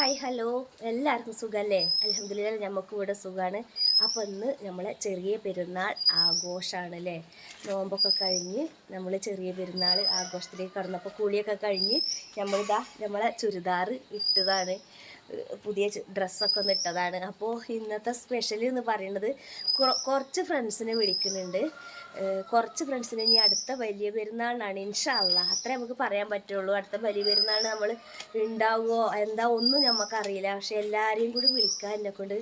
Hi hello. എല്ലാവർക്കും സുഖമല്ലേ അലഹമില്ല നമുക്കും ഇവിടെ സുഖമാണ് അപ്പോൾ ഇന്ന് നമ്മളെ ചെറിയ പെരുന്നാൾ ആഘോഷമാണ് അല്ലേ നോമ്പൊക്കെ കഴിഞ്ഞ് നമ്മൾ ചെറിയ പെരുന്നാൾ ആഘോഷത്തിലേക്ക് കടന്നപ്പോൾ കുളിയൊക്കെ കഴിഞ്ഞ് നമ്മളിതാ നമ്മളെ ചുരിദാർ ഇട്ടതാണ്. പുതിയ ഡ്രസ്സൊക്കെ ഒന്ന് ഇട്ടതാണ്. അപ്പോൾ ഇന്നത്തെ സ്പെഷ്യൽ എന്ന് പറയുന്നത് കുറച്ച് ഫ്രണ്ട്സിനെ വിളിക്കുന്നുണ്ട്. കുറച്ച് ഫ്രണ്ട്സിനെ ഇനി അടുത്ത വലിയ പെരുന്നാളിനാണ് ഇൻഷാല്ല അത്രേ നമുക്ക് പറയാൻ പറ്റുള്ളൂ. അടുത്ത വലിയ പെരുന്നാളിന് നമ്മൾ ഉണ്ടാവുമോ എന്താ ഒന്നും നമുക്കറിയില്ല പക്ഷെ എല്ലാവരെയും കൂടി വിളിക്കാൻ എന്നെ കൊണ്ട്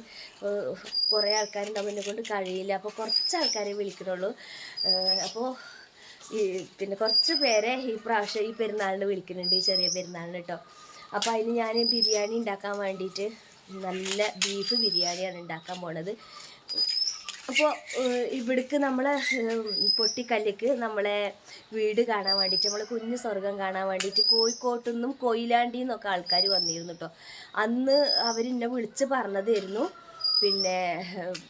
കുറേ ആൾക്കാരുണ്ടാവും എന്നെ കൊണ്ട് കഴിയില്ല. അപ്പോൾ കുറച്ച് ആൾക്കാരെ വിളിക്കുന്നുള്ളൂ അപ്പോൾ ഈ പിന്നെ കുറച്ച് പേരെ ഈ പ്രാവശ്യം ഈ പെരുന്നാളിന് വിളിക്കുന്നുണ്ട് ഈ ചെറിയ പെരുന്നാളിന് കേട്ടോ അപ്പോൾ അതിന് ഞാൻ ബിരിയാണി ഉണ്ടാക്കാൻ വേണ്ടിയിട്ട് നല്ല ബീഫ് ബിരിയാണിയാണ് ഉണ്ടാക്കാൻ പോണത്. അപ്പോൾ ഇവിടേക്ക് നമ്മളെ പൊട്ടിക്കല്ലിക്ക് നമ്മളെ വീട് കാണാൻ വേണ്ടിയിട്ട് നമ്മളെ കുഞ്ഞു സ്വർഗം കാണാൻ വേണ്ടിയിട്ട് കോഴിക്കോട്ടു നിന്നും കൊയിലാണ്ടിയിൽ നിന്നൊക്കെ ആൾക്കാർ വന്നിരുന്നു കേട്ടോ അന്ന് അവരെന്നെ വിളിച്ച് പറഞ്ഞതായിരുന്നു. പിന്നെ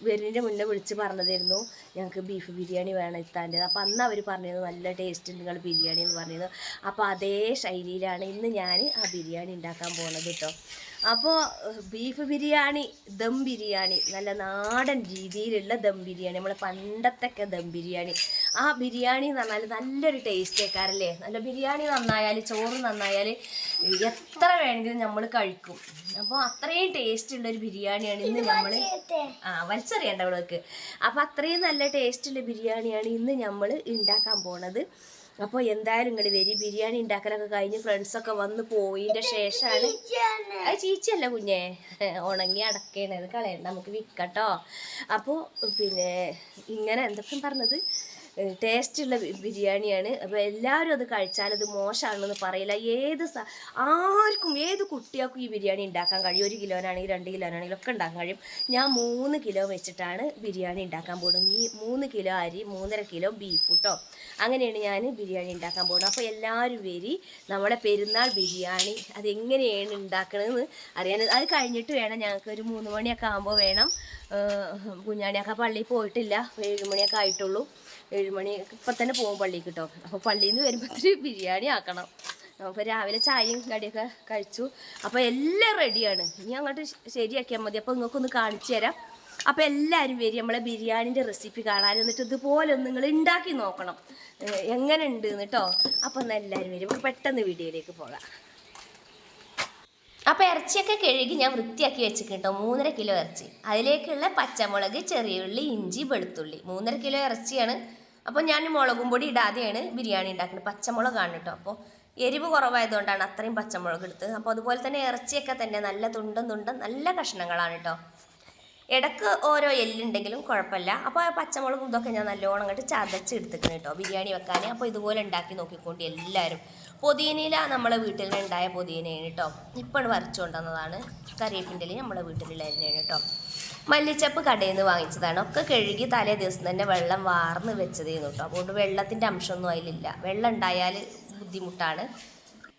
വരുന്നതിന്റെ മുന്നേ വിളിച്ച് പറഞ്ഞതായിരുന്നു. ഞങ്ങൾക്ക് ബീഫ് ബിരിയാണി വേണം എത്താന്റെത് അപ്പോൾ അന്ന് അവർ പറഞ്ഞിരുന്നു നല്ല ടേസ്റ്റ് നിങ്ങൾ ബിരിയാണി എന്ന് പറഞ്ഞിരുന്നു. അപ്പോൾ അതേ ശൈലിയിലാണ് ഇന്ന് ഞാൻ ആ ബിരിയാണി ഉണ്ടാക്കാൻ പോണത് കേട്ടോ അപ്പോൾ ബീഫ് ബിരിയാണി ദം ബിരിയാണി നല്ല നാടൻ രീതിയിലുള്ള ദം ബിരിയാണി നമ്മളെ പണ്ടത്തൊക്കെ ദം ബിരിയാണി. ആ ബിരിയാണി എന്ന് പറഞ്ഞാൽ നല്ലൊരു ടേസ്റ്റ് ആക്കാറല്ലേ നല്ല ബിരിയാണി നന്നായാൽ ചോറ് നന്നായാൽ എത്ര വേണമെങ്കിലും നമ്മൾ കഴിക്കും. അപ്പോൾ അത്രയും ടേസ്റ്റ് ഉള്ളൊരു ബിരിയാണിയാണ് ഇന്ന് നമ്മൾ ആ വലിച്ചെറിയണ്ട അവൾക്ക്. അപ്പോൾ അത്രയും നല്ല ടേസ്റ്റ് ഉള്ള ബിരിയാണിയാണ് ഇന്ന് നമ്മൾ ഉണ്ടാക്കാൻ പോണത്. അപ്പോൾ എന്തായാലും നിങ്ങൾ വരി ബിരിയാണി ഉണ്ടാക്കലൊക്കെ കഴിഞ്ഞ് ഫ്രണ്ട്സൊക്കെ വന്ന് പോയിന്റെ ശേഷമാണ് അത് ചീച്ചല്ല കുഞ്ഞെ. ഉണങ്ങി അടക്കേണ്ടത് കളയണ്ട. നമുക്ക് വിൽക്കട്ടോ. അപ്പോൾ പിന്നെ ഇങ്ങനെ എന്തൊക്കെ പറഞ്ഞത്? ടേസ്റ്റുള്ള ബിരിയാണിയാണ്. അപ്പോൾ എല്ലാവരും അത് കഴിച്ചാൽ അത് മോശമാണെന്ന് പറയില്ല. ഏത് ആർക്കും ഏത് കുട്ടികൾക്കും ഈ ബിരിയാണി ഉണ്ടാക്കാൻ കഴിയും. ഒരു കിലോനാണെങ്കിൽ രണ്ട് കിലോനാണെങ്കിലും ഒക്കെ ഉണ്ടാക്കാൻ കഴിയും. ഞാൻ മൂന്ന് കിലോ വെച്ചിട്ടാണ് ബിരിയാണി ഉണ്ടാക്കാൻ പോകുന്നത്. ഈ മൂന്ന് കിലോ അരി മൂന്നര കിലോ ബീഫ് കേട്ടോ അങ്ങനെയാണ് ഞാൻ ബിരിയാണി ഉണ്ടാക്കാൻ പോകുന്നത്. അപ്പോൾ എല്ലാവരും വരി നമ്മുടെ പെരുന്നാൾ ബിരിയാണി അതെങ്ങനെയാണ് ഉണ്ടാക്കണമെന്ന് അറിയാൻ. അത് കഴിഞ്ഞിട്ട് വേണം ഞങ്ങൾക്ക് ഒരു മൂന്ന് മണിയൊക്കെ ആകുമ്പോൾ വേണം കുഞ്ഞാണിയൊക്കെ പള്ളിയിൽ പോയിട്ടില്ല. ഏഴ് മണിയൊക്കെ ആയിട്ടുള്ളൂ. ഏഴ് മണി ഇപ്പം തന്നെ പോകും പള്ളിക്ക് കേട്ടോ അപ്പോൾ പള്ളിയിൽ നിന്ന് വരുമ്പോഴത്തേക്ക് ബിരിയാണി ആക്കണം. അപ്പോൾ രാവിലെ ചായയും കടിയൊക്കെ കഴിച്ചു. അപ്പോൾ എല്ലാം റെഡിയാണ്. ഇനി അങ്ങോട്ട് ശരിയാക്കിയാൽ മതി. അപ്പോൾ നിങ്ങൾക്കൊന്ന് കാണിച്ചു തരാം. അപ്പോൾ എല്ലാവരും വരും നമ്മളെ ബിരിയാണിന്റെ റെസിപ്പി കാണാൻ എന്നിട്ട് ഇതുപോലെ ഒന്ന് നിങ്ങൾ ഉണ്ടാക്കി നോക്കണം. എങ്ങനെ ഉണ്ട് കേട്ടോ അപ്പോൾ ഒന്ന് എല്ലാവരും വരും. നമുക്ക് പെട്ടെന്ന് വീഡിയോയിലേക്ക് പോകാം. അപ്പോൾ ഇറച്ചിയൊക്കെ കഴുകി ഞാൻ വൃത്തിയാക്കി വെച്ചിട്ടുണ്ടോ മൂന്നര കിലോ ഇറച്ചി. അതിലേക്കുള്ള പച്ചമുളക് ചെറിയുള്ളി ഇഞ്ചി വെളുത്തുള്ളി. മൂന്നര കിലോ ഇറച്ചിയാണ് അപ്പോൾ ഞാൻ മുളകും പൊടി ഇടാതെയാണ് ബിരിയാണി ഉണ്ടാക്കുന്നത്. പച്ചമുളകാണ് കേട്ടോ. അപ്പോൾ എരിവ് കുറവായതുകൊണ്ടാണ് അത്രയും പച്ചമുളക് എടുത്തത്. അപ്പോൾ അതുപോലെ തന്നെ ഇറച്ചിയൊക്കെ തന്നെ നല്ല തുണ്ടും തുണ്ടും നല്ല കഷ്ണങ്ങളാണ് കേട്ടോ. ഇടയ്ക്ക് ഓരോ എല്ലുണ്ടെങ്കിലും കുഴപ്പമില്ല. അപ്പോൾ ആ പച്ചമുളകും ഇതൊക്കെ ഞാൻ നല്ലോണം അങ്ങോട്ട് ചതച്ച് എടുത്തിട്ടുണ്ട് കേട്ടോ ബിരിയാണി വെക്കാൻ. അപ്പോൾ ഇതുപോലെ ഉണ്ടാക്കി നോക്കിക്കൊണ്ട് എല്ലാവരും. പുതിയനയില നമ്മളെ വീട്ടിലുണ്ടായ പുതിയനയാണ് കേട്ടോ. ഇപ്പോൾ വരച്ചു കൊണ്ടുവന്നതാണ് കറിവേപ്പിന്റെ നമ്മളെ വീട്ടിലുള്ള എണ്ണയാണ് കേട്ടോ. മല്ലിച്ചപ്പ് കടയിൽ നിന്ന് വാങ്ങിച്ചതാണ്. ഒക്കെ കഴുകി തലേ ദിവസം തന്നെ വെള്ളം വാർന്ന് വെച്ചതേന്നു കേട്ടോ അതുകൊണ്ട് വെള്ളത്തിന്റെ അംശമൊന്നും അതിലില്ല. വെള്ളം ഉണ്ടായാൽ ബുദ്ധിമുട്ടാണ്.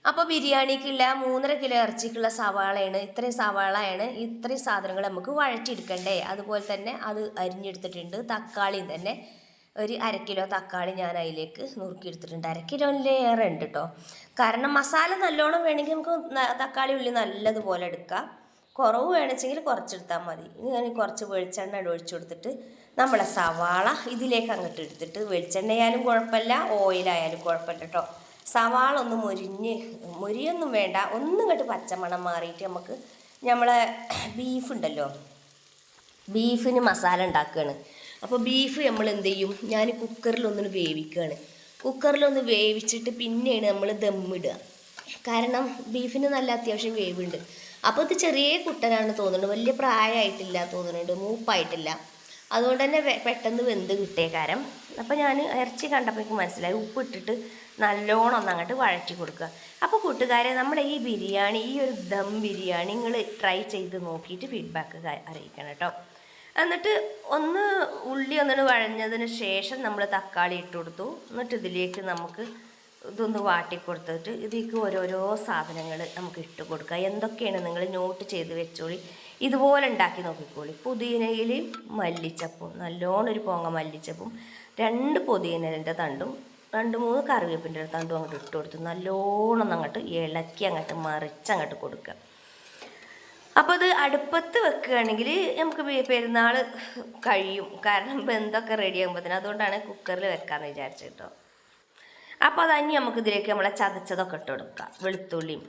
അപ്പോൾ ബിരിയാണിക്കുള്ള മൂന്നര കിലോ ഇറച്ചിക്കുള്ള സവാളയാണ്. ഇത്രയും സവാളയാണ്. ഇത്രയും സാധനങ്ങൾ നമുക്ക് വഴറ്റിയെടുക്കണ്ടേ? അതുപോലെ തന്നെ അത് അരിഞ്ഞെടുത്തിട്ടുണ്ട്. തക്കാളിയും തന്നെ. ഒരു അര കിലോ തക്കാളി ഞാൻ അതിലേക്ക് നുറുക്കിയെടുത്തിട്ടുണ്ട്. അര കിലോയിലേറെ ഉണ്ട് കേട്ടോ കാരണം മസാല നല്ലോണം വേണമെങ്കിൽ നമുക്ക് തക്കാളി ഉള്ളി നല്ലതുപോലെ എടുക്കാം. കുറവ് വേണമെങ്കിൽ കുറച്ചെടുത്താൽ മതി. ഇനി ഞാൻ കുറച്ച് വെളിച്ചെണ്ണ ഒഴിച്ചു കൊടുത്തിട്ട് നമ്മളെ സവാള ഇതിലേക്ക് അങ്ങോട്ട് എടുത്തിട്ട് വെളിച്ചെണ്ണയായാലും കുഴപ്പമില്ല ഓയിലായാലും കുഴപ്പമില്ല കേട്ടോ. സവാള ഒന്ന് മുരിഞ്ഞ് മുരിയൊന്നും വേണ്ട. ഒന്നും ഇങ്ങോട്ട് പച്ചമണം മാറിയിട്ട് നമുക്ക് നമ്മളെ ബീഫ് ഉണ്ടല്ലോ. ബീഫിന് മസാല ഉണ്ടാക്കുകയാണ്. അപ്പോൾ ബീഫ് നമ്മൾ എന്ത് ചെയ്യും? ഞാൻ കുക്കറിലൊന്ന് വേവിക്കുകയാണ്. കുക്കറിലൊന്ന് വേവിച്ചിട്ട് പിന്നെയാണ് നമ്മൾ ദമ്മിടുക കാരണം ബീഫിന് നല്ല അത്യാവശ്യം വേവുണ്ട്. അപ്പോൾ ഇത് ചെറിയ കുട്ടനാണ് തോന്നുന്നത് വലിയ പ്രായമായിട്ടില്ല തോന്നുന്നുണ്ട്. മൂപ്പായിട്ടില്ല. അതുകൊണ്ട് തന്നെ പെട്ടെന്ന് വെന്ത് കിട്ടിയേക്കാരം അപ്പോൾ ഞാൻ ഇറച്ചി കണ്ടപ്പോഴേക്കും മനസ്സിലായി. ഉപ്പ് ഇട്ടിട്ട് നല്ലോണം ഒന്ന് അങ്ങോട്ട് വഴറ്റി കൊടുക്കുക. അപ്പോൾ കൂട്ടുകാരെ നമ്മുടെ ഈ ബിരിയാണി ഈ ഒരു ദം ബിരിയാണി നിങ്ങൾ ട്രൈ ചെയ്ത് നോക്കിയിട്ട് ഫീഡ്ബാക്ക് അറിയിക്കണം കേട്ടോ എന്നിട്ട് ഒന്ന് ഉള്ളി ഒന്നിട്ട് വഴഞ്ഞതിന് ശേഷം നമ്മൾ തക്കാളി ഇട്ട് കൊടുത്തു. എന്നിട്ട് ഇതിലേക്ക് നമുക്ക് ഇതൊന്ന് വാട്ടി കൊടുത്തിട്ട് ഇതിലേക്ക് ഓരോരോ സാധനങ്ങൾ നമുക്ക് ഇട്ട് കൊടുക്കുക എന്തൊക്കെയാണ് നിങ്ങൾ നോട്ട് ചെയ്ത് വെച്ചോളി. ഇതുപോലെ ഉണ്ടാക്കി നോക്കിക്കോളി. പുതിനയിൽ മല്ലിച്ചപ്പും നല്ലോണം ഒരു പോങ്ങ മല്ലിച്ചപ്പും രണ്ട് പുതിനന്റെ തണ്ടും രണ്ട് മൂന്ന് കറിവേപ്പിന്റെ തണ്ടും അങ്ങോട്ട് ഇട്ട് കൊടുത്ത് നല്ലോണം അങ്ങോട്ട് ഇളക്കി അങ്ങോട്ട് മറിച്ച് അങ്ങോട്ട് കൊടുക്കുക. അപ്പോൾ അത് അടുപ്പത്ത് വെക്കുകയാണെങ്കിൽ നമുക്ക് പെരുന്നാൾ കഴിയും. കാരണം ബന്ധമൊക്കെ റെഡി തന്നെ അതുകൊണ്ടാണ് കുക്കറിൽ വെക്കാമെന്ന് വിചാരിച്ചു കേട്ടോ. അപ്പോൾ അതന്നെ നമുക്ക് ഇതിലേക്ക് നമ്മളെ ചതച്ചതൊക്കെ ഇട്ട് കൊടുക്കാം വെളുത്തുള്ളിയും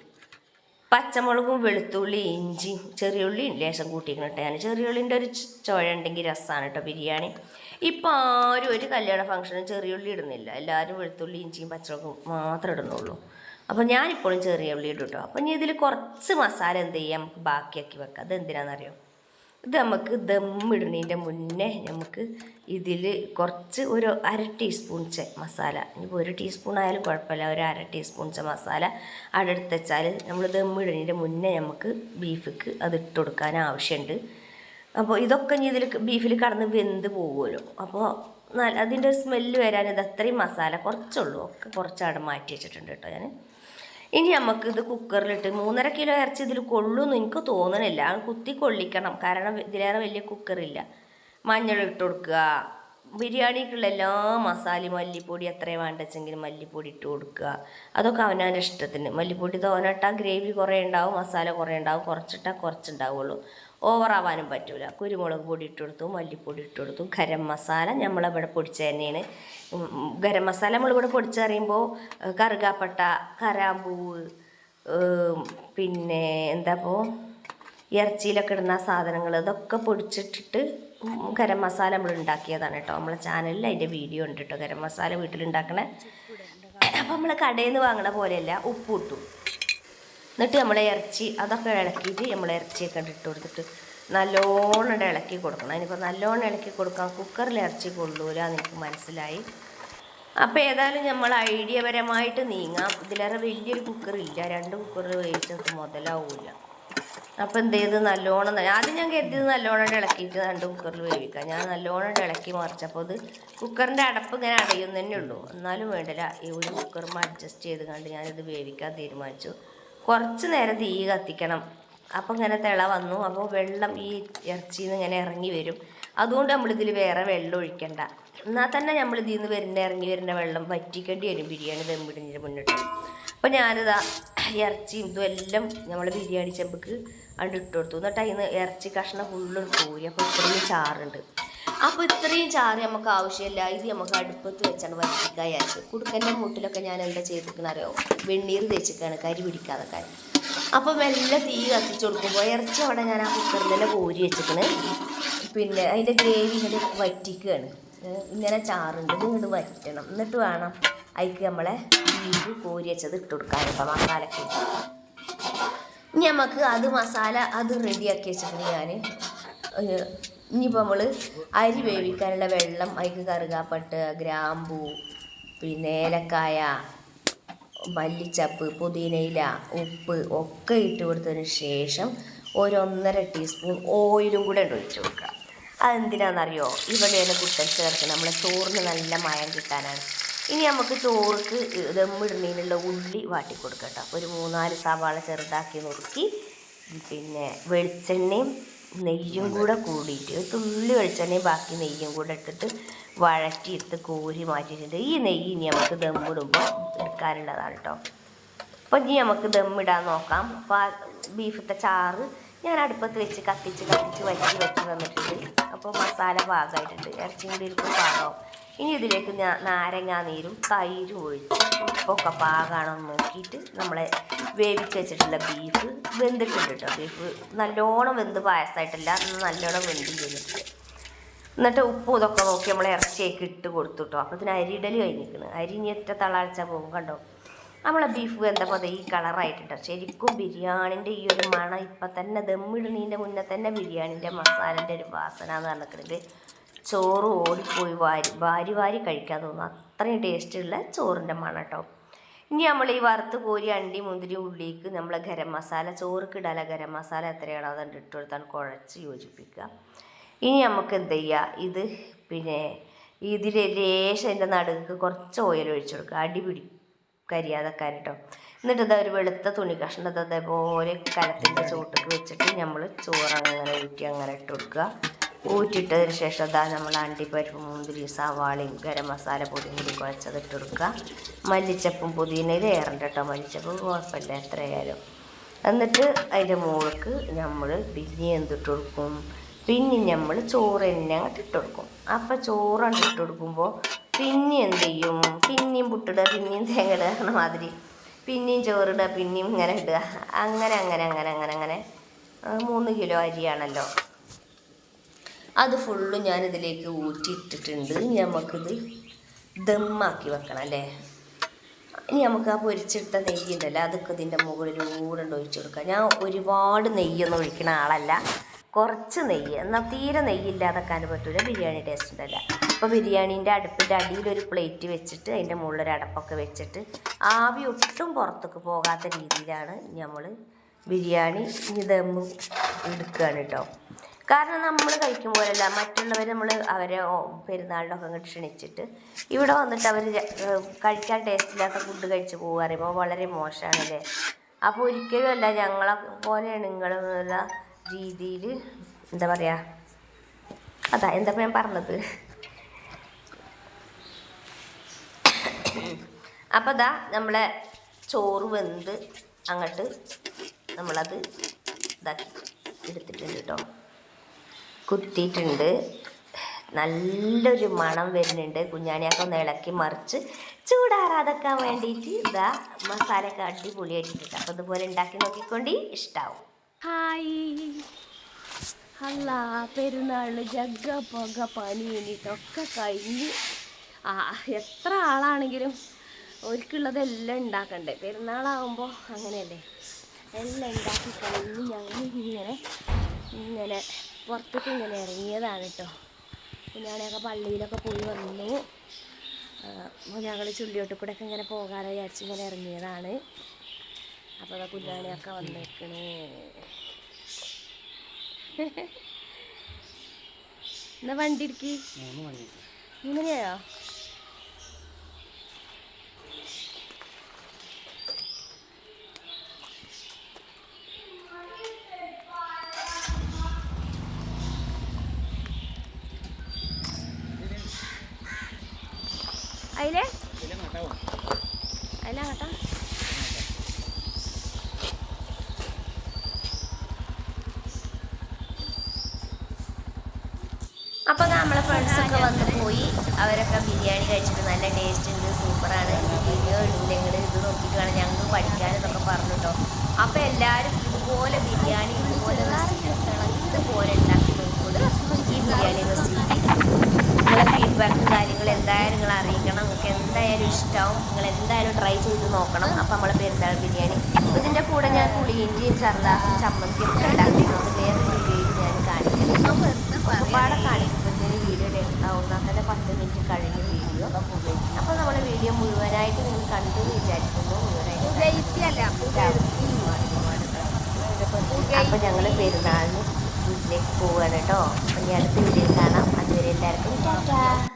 പച്ചമുളകും വെളുത്തുള്ളി ഇഞ്ചി ചെറിയുള്ളിയും ലേശം കൂട്ടിയിരിക്കണം കേട്ടോ ഞാൻ. ചെറിയുള്ളിന്റെ ഒരു ചോഴ ഉണ്ടെങ്കിൽ രസമാണ് കേട്ടോ ബിരിയാണി. ഇപ്പോൾ ആരും ഒരു കല്യാണ ഫംഗ്ഷനും ചെറിയുള്ളി ഇടുന്നില്ല. എല്ലാവരും വെളുത്തുള്ളി ഇഞ്ചിയും പച്ചമുളകും മാത്രമേ ഇടുന്നുള്ളൂ. അപ്പോൾ ഞാനിപ്പോഴും ചെറിയ ഉള്ളി ഇടും കേട്ടോ. അപ്പം ഇനി ഇതിൽ കുറച്ച് മസാല എന്ത് ചെയ്യാം? നമുക്ക് ബാക്കിയാക്കി വെക്കാം. അത് ഇത് നമുക്ക് ദമ്മിടുന്നതിന്റെ മുന്നേ നമുക്ക് ഇതിൽ കുറച്ച് ഒരു അര ടീസ്പൂൺ ചെ മസാല. ഇനിയിപ്പോൾ ഒരു ടീസ്പൂൺ ആയാലും കുഴപ്പമില്ല. ഒരു അര ടീസ്പൂൺ ചെ മസാല അവിടെ എടുത്ത് വെച്ചാൽ നമ്മൾ ദമ്മിടുന്നതിന്റെ മുന്നേ നമുക്ക് ബീഫിക്ക് അത് ഇട്ട് കൊടുക്കാൻ ആവശ്യമുണ്ട്. അപ്പോൾ ഇതൊക്കെ ഇനി ഇതിൽ ബീഫിൽ കടന്ന് വെന്ത് പോകുമല്ലോ. അപ്പോൾ അതിന്റെ സ്മെല്ല് വരാൻ ഇത് അത്രയും മസാല കുറച്ചുള്ളൂ. ഒക്കെ കുറച്ചവിടെ മാറ്റി വെച്ചിട്ടുണ്ട് കേട്ടോ ഞാൻ. ഇനി നമുക്ക് ഇത് കുക്കറിലിട്ട് മൂന്നര കിലോ ഇറച്ചി ഇതിൽ കൊള്ളുമെന്ന് എനിക്ക് തോന്നണില്ല. കുത്തി കൊള്ളിക്കണം. കാരണം ഇതിലേറെ വലിയ കുക്കറില്ല മഞ്ഞൾ ഇട്ട് കൊടുക്കുക. ബിരിയാണിക്കുള്ള എല്ലാ മസാലയും മല്ലിപ്പൊടി എത്രയും വേണ്ടെച്ചെങ്കിൽ മല്ലിപ്പൊടി ഇട്ട് കൊടുക്കുക. അതൊക്കെ അവനവന്റെ ഇഷ്ടത്തിന്. മല്ലിപ്പൊടി തോന്നിട്ടാൽ ഗ്രേവി കുറേ ഉണ്ടാവും മസാല കുറേ ഉണ്ടാവും കുറച്ചിട്ടാൽ കുറച്ചുണ്ടാവുള്ളൂ. ഓവറാവാനും പറ്റില്ല കുരുമുളക് പൊടി ഇട്ട് കൊടുത്തു മല്ലിപ്പൊടി ഇട്ട് കൊടുത്തു ഗരം മസാല നമ്മളിവിടെ പൊടിച്ച തന്നെയാണ്. ഗരം മസാല നമ്മളിവിടെ പൊടിച്ചറിയുമ്പോൾ കറുകാപ്പട്ട കരാമ്പൂവ് പിന്നെ എന്താ ഇറച്ചിയിലൊക്കെ ഇടുന്ന സാധനങ്ങൾ ഇതൊക്കെ പൊടിച്ചിട്ടിട്ട് ഗരം മസാല നമ്മൾ ഉണ്ടാക്കിയതാണ് കേട്ടോ. നമ്മളെ ചാനലിൽ അതിന്റെ വീഡിയോ ഉണ്ട് കേട്ടോ. ഗരം മസാല വീട്ടിലുണ്ടാക്കണേ. അപ്പോൾ നമ്മൾ കടയിൽ നിന്ന് വാങ്ങണ പോലെയല്ല ഉപ്പ് ഇട്ടു. എന്നിട്ട് നമ്മൾ ഇറച്ചി അതൊക്കെ ഇളക്കിയിട്ട് നമ്മൾ ഇറച്ചിയൊക്കെ ഇട്ട് കൊടുത്തിട്ട് നല്ലോണം ഇളക്കി കൊടുക്കണം. അതിനിപ്പോൾ നല്ലോണം ഇളക്കി കൊടുക്കാൻ കുക്കറിൽ ഇറച്ചി കൊള്ളൂല എനിക്ക് മനസ്സിലായി. അപ്പോൾ ഏതായാലും നമ്മൾ ഐഡിയപരമായിട്ട് നീങ്ങാം. ഇതിലേറെ വലിയൊരു കുക്കറില്ല രണ്ട് കുക്കറിൽ വേവിച്ചത് മുതലാവൂല. അപ്പോൾ എന്ത് ചെയ്ത്? നല്ലോണം ആദ്യം ഞാൻ കരുതിയത് നല്ലോണം ഇളക്കിയിട്ട് രണ്ട് കുക്കറിൽ വേവിക്കാം. ഞാൻ നല്ലോണം ഇളക്കി മറിച്ചപ്പോൾ ഇത് കുക്കറിന്റെ അടപ്പ് ഇങ്ങനെ അടയുന്നതന്നെ തന്നെ ഉള്ളൂ. എന്നാലും വേണ്ടില്ല ഈ ഒരു കുക്കറും അഡ്ജസ്റ്റ് ചെയ്ത് കണ്ട് ഞാനിത് വേവിക്കാൻ തീരുമാനിച്ചു. കുറച്ച് നേരം തീ കത്തിക്കണം. അപ്പോൾ ഇങ്ങനെ തിള വന്നു. അപ്പോൾ വെള്ളം ഈ ഇറച്ചിയിൽ നിന്ന് ഇങ്ങനെ ഇറങ്ങി വരും. അതുകൊണ്ട് നമ്മളിതിൽ വേറെ വെള്ളം ഒഴിക്കണ്ട. എന്നാൽ തന്നെ നമ്മൾ ഇതിൽ നിന്ന് വരുന്ന ഇറങ്ങി വരുന്ന വെള്ളം വറ്റിക്കേണ്ടി വരും. ബിരിയാണി ദമ്മിടുന്നതിന് മുന്നിട്ട്. അപ്പോൾ ഞാനിതാ ഇറച്ചിയും ഇതും എല്ലാം നമ്മൾ ബിരിയാണി ചെമ്പക്ക് അണ്ട് ഇട്ട് കൊടുത്തു എന്നിട്ട് അതിന് ഇറച്ചി കഷ്ണം ഫുള്ളും പോയി അപ്പോൾ ഇത്രയും ചാറുണ്ട്. അപ്പോൾ ഇത്രയും ചാറ് നമുക്ക് ആവശ്യമില്ല. ഇത് നമുക്ക് അടുപ്പത്ത് വെച്ചാണ് വിചാരിച്ചു. കുടുക്കന്റെ മുട്ടിലൊക്കെ ഞാൻ എന്താ ചെയ്തിരിക്കുന്നത് അറിയോ വെണ്ണീർ തേച്ചിക്കാണ്. കരി പിടിക്കാതെ കാര്യം അപ്പോൾ മെല്ലെ തീ കത്തിച്ച് കൊടുക്കുമ്പോൾ ഇറച്ചി അവിടെ ഞാൻ ആ കുക്കറിൽ തന്നെ കോരി വെച്ചിരിക്കണ്. പിന്നെ അതിന്റെ ഗ്രേവി ഇങ്ങോട്ട് വറ്റിക്കുകയാണ് ഇങ്ങനെ ചാറുണ്ട്. ഇത് ഇങ്ങോട്ട് വറ്റണം. എന്നിട്ട് വേണം അതിക്ക് നമ്മളെ ബീഫ് കോരി വെച്ചത് ഇട്ട് കൊടുക്കാൻ കേട്ടോ മസാലക്ക്. ഇനി നമുക്ക് അത് മസാല അത് റെഡിയാക്കി വെച്ചിട്ടുണ്ട് ഞാൻ ഇനിയിപ്പോൾ നമ്മൾ അരി വേവിക്കാനുള്ള വെള്ളം അതിക്ക് കറുകാപ്പട്ട് ഗ്രാമ്പൂ പിന്നെ ഏലക്കായ മല്ലിച്ചപ്പ് പുതിനയില ഉപ്പ് ഒക്കെ ഇട്ട് കൊടുത്തതിന് ശേഷം ഒരൊന്നര ടീസ്പൂൺ ഓയിലും കൂടെ ഒഴിച്ച് കൊടുക്കുക. അതെന്തിനാണെന്നറിയോ ഇവിടെയാണ് കുട്ടൻ ചേർക്കുന്നത് നമ്മളെ ചോറിന് നല്ല മയം കിട്ടാനാണ്. ഇനി നമുക്ക് ചോറുക്ക് ദമ്മിടുന്നതിനുള്ള ഉള്ളി വാട്ടി കൊടുക്കട്ടോ ഒരു മൂന്നാൽ സവാള ചെറുതാക്കി നുറുക്കി പിന്നെ വെളിച്ചെണ്ണയും നെയ്യും കൂടെ കൂടിയിട്ട് ഒരു തുള്ളി വെളിച്ചെണ്ണയും ബാക്കി നെയ്യും കൂടെ ഇട്ടിട്ട് വഴറ്റിയിട്ട് കോരി മാറ്റിയിട്ടുണ്ട്. ഈ നെയ്യ് ഇനി നമുക്ക് ദമ്മിടുമ്പോൾ എടുക്കാനുള്ളതാണ് കേട്ടോ അപ്പോൾ ഇനി നമുക്ക് ദമ്മിടാൻ നോക്കാം. അപ്പോൾ ബീഫത്തെ ചാറ് ഞാൻ അടുപ്പത്ത് വെച്ച് കത്തിച്ച് കത്തിച്ച് വറ്റി വെച്ച് വന്നിട്ടുണ്ട്. അപ്പോൾ മസാല പാകമായിട്ടുണ്ട്. ഇറച്ചിയും കൂടി ഇരിക്കും പാകമാവും ഇനി ഇതിലേക്ക് നാരങ്ങാ നീരും തൈരും ഒഴിച്ച് ഉപ്പൊക്കെ പാകാണെന്ന് നോക്കിയിട്ട് നമ്മളെ വേവിച്ച് വെച്ചിട്ടുള്ള ബീഫ് വെന്തിട്ടുണ്ട് കേട്ടോ ബീഫ് നല്ലോണം വെന്ത് പായസമായിട്ടില്ല നല്ലോണം വെന്ത് ചെയ്തിട്ടുണ്ട് എന്നിട്ട് ഉപ്പും ഇതൊക്കെ നോക്കി നമ്മൾ ഇറച്ചിയൊക്കെ ഇട്ട് കൊടുത്തു കേട്ടോ അപ്പോൾ ഇതിന് അരിയിടൽ കഴിഞ്ഞിരിക്കുന്നത് അരി ഇനി ഒറ്റ തളാഴ്ച പോകും കണ്ടോ? നമ്മളെ ബീഫ് വെന്തപ്പോൾ ഈ കളറായിട്ടുണ്ട് ശരിക്കും ബിരിയാണിന്റെ ഈ ഒരു മണം ഇപ്പം തന്നെ ദമ്മിടുന്നതിന്റെ മുന്നേ തന്നെ ബിരിയാണിന്റെ മസാലന്റെ ഒരു വാസന എന്ന് പറഞ്ഞിട്ടുണ്ട്. ചോറ് ഓടിപ്പോയി വാരി വാരി വാരി കഴിക്കാൻ തോന്നും അത്രയും ടേസ്റ്റുള്ള ചോറിന്റെ മണം കേട്ടോ ഇനി നമ്മൾ ഈ വറുത്ത് കോരി അണ്ടി മുന്തിരി ഉള്ളിക്ക് നമ്മൾ ഗരം മസാല ചോറുക്ക് ഇടാല ഗരം മസാല എത്രയാണോ അതുകൊണ്ട് ഇട്ട് കൊടുത്താൽ കുഴച്ച് യോജിപ്പിക്കുക. ഇനി നമുക്ക് എന്ത് ചെയ്യുക ഇത് പിന്നെ ഇതിൽ ലേശം എന്റെ നടുക്ക് കുറച്ച് ഓയിൽ ഒഴിച്ചു കൊടുക്കുക. അടി കരിയാതെക്കാൻ കേട്ടോ എന്നിട്ട് ഇതാ ഒരു വെളുത്ത തുണി കഷ്ണം. അതേപോലെ കലത്തിന്റെ ചോട്ടിക്ക് വെച്ചിട്ട് നമ്മൾ ചോറ് അങ്ങനെ ഊറ്റി അങ്ങനെ ഇട്ട് കൊടുക്കുക. ഊറ്റിയിട്ടതിന് ശേഷം അതാ നമ്മൾ അണ്ടിപ്പരിപ്പ് മുന്തിരി സവാളയും ഗരം മസാല പൊടിയും കൂടി കുഴച്ചത് ഇട്ട് കൊടുക്കുക. മല്ലിച്ചപ്പും പുതിനയിൽ ഏറണ്ട കേട്ടോ. മല്ലിച്ചപ്പ് കുഴപ്പമില്ല എത്രയായാലും. എന്നിട്ട് അതിന്റെ മുകൾക്ക് നമ്മൾ പിന്നെ എന്തിട്ട് കൊടുക്കും? പിന്നെ നമ്മൾ ചോറ് തന്നെ അങ്ങോട്ട് ഇട്ട് കൊടുക്കും. അപ്പം ചോറ് അങ്ങോട്ട് ഇട്ട് കൊടുക്കുമ്പോൾ പിന്നെ എന്ത് ചെയ്യും പിന്നെയും പുട്ടിടുക പിന്നെയും തേങ്ങ ഇടുക മാതിരി. പിന്നെയും ചോറിടുക പിന്നെയും ഇങ്ങനെ ഇടുക. അങ്ങനെ അങ്ങനെ അങ്ങനെ അങ്ങനെ അങ്ങനെ. മൂന്ന് കിലോ അരിയാണല്ലോ. അത് ഫുള്ളും ഞാനിതിലേക്ക് ഊറ്റിയിട്ടിട്ടുണ്ട്. നമുക്കിത് ദമ്മാക്കി വെക്കണം അല്ലേ? ഇനി നമുക്ക് ആ പൊരിച്ചെടുത്ത നെയ്യ് ഉണ്ടല്ലോ അതൊക്കെ ഇതിന്റെ മുകളിലൂടെ ഒഴിച്ചു കൊടുക്കുക ഞാൻ ഒരുപാട് നെയ്യൊന്നും ഒഴിക്കുന്ന ആളല്ല. കുറച്ച് നെയ്യ് എന്നാൽ തീരെ നെയ്യില്ലാതെക്കാൻ പറ്റൂല. ബിരിയാണി ടേസ്റ്റ് ഉണ്ടല്ല. അപ്പോൾ ബിരിയാണീന്റെ അടുപ്പിന്റെ ഒരു പ്ലേറ്റ് വെച്ചിട്ട് അതിന്റെ ഒരു അടപ്പൊക്കെ വെച്ചിട്ട് ആവി ഒട്ടും പുറത്തേക്ക് പോകാത്ത രീതിയിലാണ് നമ്മൾ ബിരിയാണി ദമ്മ് എടുക്കുകയാണ് കേട്ടോ കാരണം നമ്മൾ കഴിക്കുമ്പോഴല്ല മറ്റുള്ളവർ നമ്മൾ അവരെ പെരുന്നാളിനൊക്കെ അങ്ങോട്ട് ക്ഷണിച്ചിട്ട് ഇവിടെ വന്നിട്ട് അവർ കഴിക്കാൻ ടേസ്റ്റ് ഇല്ലാത്ത ഫുഡ് കഴിച്ച് പോകുക വളരെ മോശമാണല്ലേ അപ്പോൾ ഒരിക്കലും അല്ല ഞങ്ങളെ പോലെയാണ് നിങ്ങളുള്ള രീതിയിൽ എന്താ പറയുക അതാ എന്താ ഞാൻ പറഞ്ഞത്? അപ്പോൾ ദാ നമ്മളെ ചോറ് വെന്ത് അങ്ങോട്ട് നമ്മളത് ഇതാക്കി എടുത്തിട്ടുണ്ട് കേട്ടോ കുത്തിയിട്ടുണ്ട്. നല്ലൊരു മണം വരുന്നുണ്ട്. കുഞ്ഞാണിയൊക്കെ ഒന്ന് ഇളക്കി മറിച്ച് ചൂടാറാതെക്കാൻ വേണ്ടിയിട്ട് ഇതാ മസാലയൊക്കെ അടിപൊളിയായിട്ടിട്ടുണ്ട് അപ്പോൾ ഇതുപോലെ ഉണ്ടാക്കി നോക്കിക്കൊണ്ട്. ഇഷ്ടാവും. ഹായ്. അല്ല പെരുന്നാളിന് ജഗ്ഗ പുക പനി വേണ്ടിയിട്ടൊക്കെ കഴിഞ്ഞ് എത്ര ആളാണെങ്കിലും ഒരിക്കുള്ളതെല്ലാം ഉണ്ടാക്കണ്ടേ. പെരുന്നാളാകുമ്പോൾ അങ്ങനെയല്ലേ? എല്ലാം ഉണ്ടാക്കി കഴിഞ്ഞ് ഞങ്ങൾ ഇങ്ങനെ ഇങ്ങനെ പുറത്തേക്ക് ഇങ്ങനെ ഇറങ്ങിയതാണ് കേട്ടോ. ഞാനൊക്കെ പള്ളിയിലൊക്കെ പോയി വന്നു. അപ്പോൾ ഞങ്ങൾ ചുള്ളിയോട്ട് കൂടെ ഒക്കെ ഇങ്ങനെ പോകാൻ വിചാരിച്ച് ഇങ്ങനെ ഇറങ്ങിയതാണ്. അപ്പോൾ അതാ കുഞ്ഞാണിയൊക്കെ വന്നേക്കണേ. എന്നാ വണ്ടി ഇടുക്കി ഇങ്ങനെയോ അപ്പോൾ നമ്മളെ ഫ്രണ്ട്സൊക്കെ വന്ന് പോയി അവരൊക്കെ ബിരിയാണി കഴിച്ചിട്ട് നല്ല ടേസ്റ്റ് ഉണ്ട് സൂപ്പറാണ്. വീഡിയോ ഇല്ലെങ്കിൽ ഇത് നോക്കിയിട്ട് ഞങ്ങൾക്ക് പഠിക്കാൻ എന്നൊക്കെ പറഞ്ഞു കേട്ടോ അപ്പോൾ എല്ലാവരും ഇതുപോലെ ബിരിയാണി ഇതുപോലെ ഇതുപോലെ ഉണ്ടാക്കി നോക്കുന്നത് ഈ ബിരിയാണി റെസിപ്പി നിങ്ങളെ ഫീഡ്ബാക്കും കാര്യങ്ങളും എന്തായാലും നിങ്ങൾ അറിയിക്കണം. നിങ്ങൾക്ക് എന്തായാലും ഇഷ്ടമാവും. നിങ്ങൾ എന്തായാലും ട്രൈ ചെയ്ത് നോക്കണം. അപ്പം നമ്മളെ പെരുന്നാൾ ബിരിയാണി. ഇതിന്റെ കൂടെ ഞാൻ കൂടി ഇഞ്ചിയും ചർദാസും ചമ്മന്തിയും ഒക്കെ ഉണ്ടാക്കിയിട്ടുണ്ട് വേറെ വീഡിയോയിൽ ഞാൻ കാണിക്കുന്നത് ഒരുപാട് കാണിക്കുമ്പോഴത്തേന് വീഡിയോ എടുക്കാവുന്ന തന്നെ പത്ത് മിനിറ്റ് കഴിഞ്ഞ വീഡിയോ അപ്പോൾ നമ്മുടെ വീഡിയോ മുഴുവനായിട്ട് നിങ്ങൾ കണ്ടു വിചാരിക്കുന്നു. മുഴുവനായിട്ട് അപ്പോൾ ഞങ്ങൾ പെരുന്നാളിന് വീട്ടിലേക്ക് പോവുകയാണ് കേട്ടോ. അപ്പം ഞാൻ അടുത്ത വീഡിയോയിൽ കാണാം. എല്ലാവർക്കും ടാറ്റാ